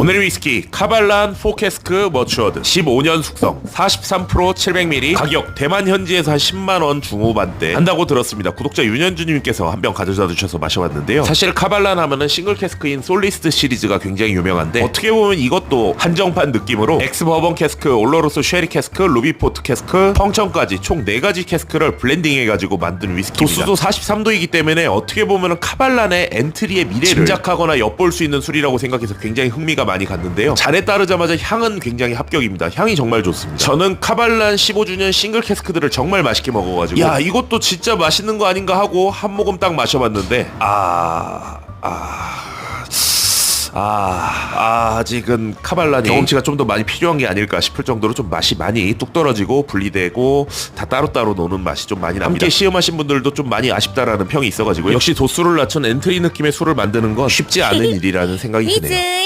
오늘의 위스키 카발란 포캐스크 머추어드. 15년 숙성. 43% 700ml 가격 대만 현지에서 한 10만원 중후반대. 한다고 들었습니다. 구독자 윤현주님께서 한 병 가져다 주셔서 마셔봤는데요. 사실 카발란 하면은 싱글 캐스크인 솔리스트 시리즈가 굉장히 유명한데 어떻게 보면 이것도 한정판 느낌으로 엑스 버번 캐스크 올로로스 쉐리 캐스크 루비포트 캐스크 펑천까지 총 4가지 캐스크를 블렌딩해가지고 만든 위스키입니다. 도수도 43도이기 때문에 어떻게 보면은 카발란의 엔트리의 미래를 짐작하거나 엿볼 수 있는 술이라고 생각해서 굉장히 흥미가 많이 갔는데요. 잔에 따르자마자 향은 굉장히 합격입니다. 향이 정말 좋습니다. 저는 카발란 15주년 싱글 캐스크들을 정말 맛있게 먹어가지고 야 이것도 진짜 맛있는 거 아닌가 하고 한 모금 딱 마셔봤는데 아... 아... 아, 아, 아직은 카발란이 경험치가 좀 더 많이 필요한 게 아닐까 싶을 정도로 좀 맛이 많이 뚝 떨어지고 분리되고 다 따로따로 노는 맛이 좀 많이 납니다. 함께 시음하신 분들도 좀 많이 아쉽다라는 평이 있어가지고 역시 도수를 낮춘 엔트리 느낌의 술을 만드는 건 쉽지 않은 일이라는 생각이 드네요.